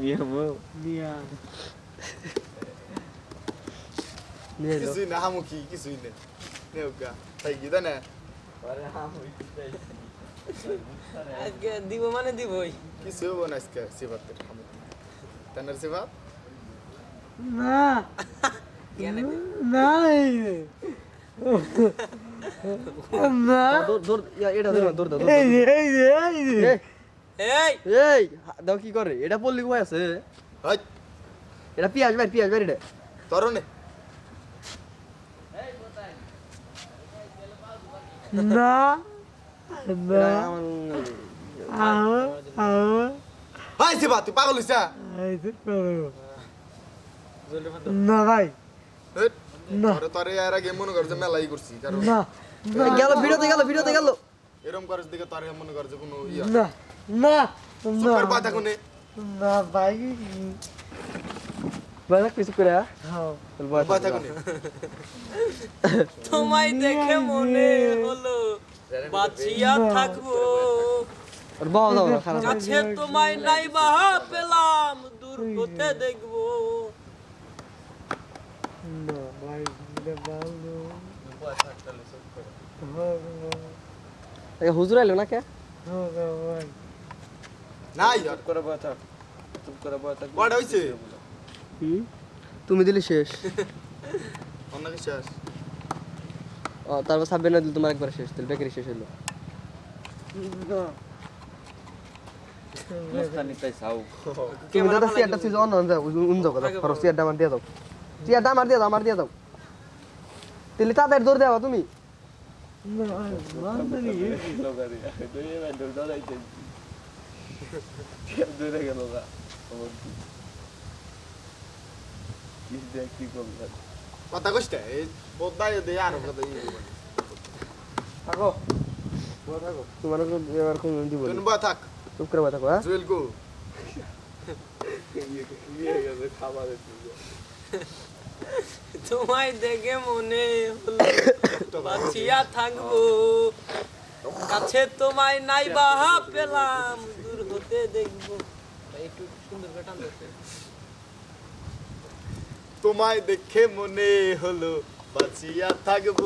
মিয়া মো মিয়া নিয়ে যাও কিছুই না হামুকি কিছুই না নেউকা তাই কি না আরে হাম হইতে আজকে দিব মানে দিবই কিছু হব না আজকে সিবাতের হামুকি তানার সিবাত না কেনে নাই না দৌড় দৌড় ইয়া, এটা ধর দৌড় দাও দৌড় এই দাও। যে, এই যে, এই যে। এই, এই দাও কি করে? এটা পল্লি কই আছে? হাই এটা পিয়াজ ভাই পিয়াজ ভাই এটা তরনে। না। না। তুই পাগল হইছা এই যে করো। না ভাই। না। তোরে এর আগে মনে কর যে মেলাই করছি কারণ না। গেল ভিডিওতে গেল ভিডিওতে গেল। এরম করার দিকে তোরে মনে কর যে কোনো ইয়া। না। না সুপার না পাতা কোনে? না ভাই। ভাই কিছু করে হ্যাঁ? বল পাতা কোনে? তোমায় দেখে মনে হলো বাঁচিয়া থাকব। আর বাবা দাও না খারাপ। কাছে তোমায় নাই বাহা পেলাম দূর হতে দেখব। না ভাই ভালো। হুজুর আইলো না কে হ্যাঁ ভাই। নাই আর করে বয় থাক চুপ করে বয় থাক কয়টা হইছে হুম? তুমি দিলি শেষ অন্য কি শেষ ও তারপর সাববে না দিলে তোমার একবার শেষ দিল বেকারি শেষ হলো না মুস্তানি তাই সাউ তুমি দাদা সিয়ারটা সুইজ অন অন যাও উন যাও কথা খরচ সিয়ারটা আমার দিয়ে দাও সিয়ারটা আমার দিয়ে দাও আমার দিয়ে দাও তাহলে তাদের দেওয়া তুমি দূরে গেল না কি দেখ কি কথা কইতে এই বোধাই দে আর কথা ই থাকো তোমার এবার কোন দিব তুই থাক চুপ করে থাকো হ্যাঁ জুয়েল কো গেছে খাবারের তোমায় দেখে মনে হলো বাঁচিয়া থাকব কাছে তোমায় নাই বাহা পেলাম তোমায় দেখে মনে হলো বাঁচিয়া থাকব।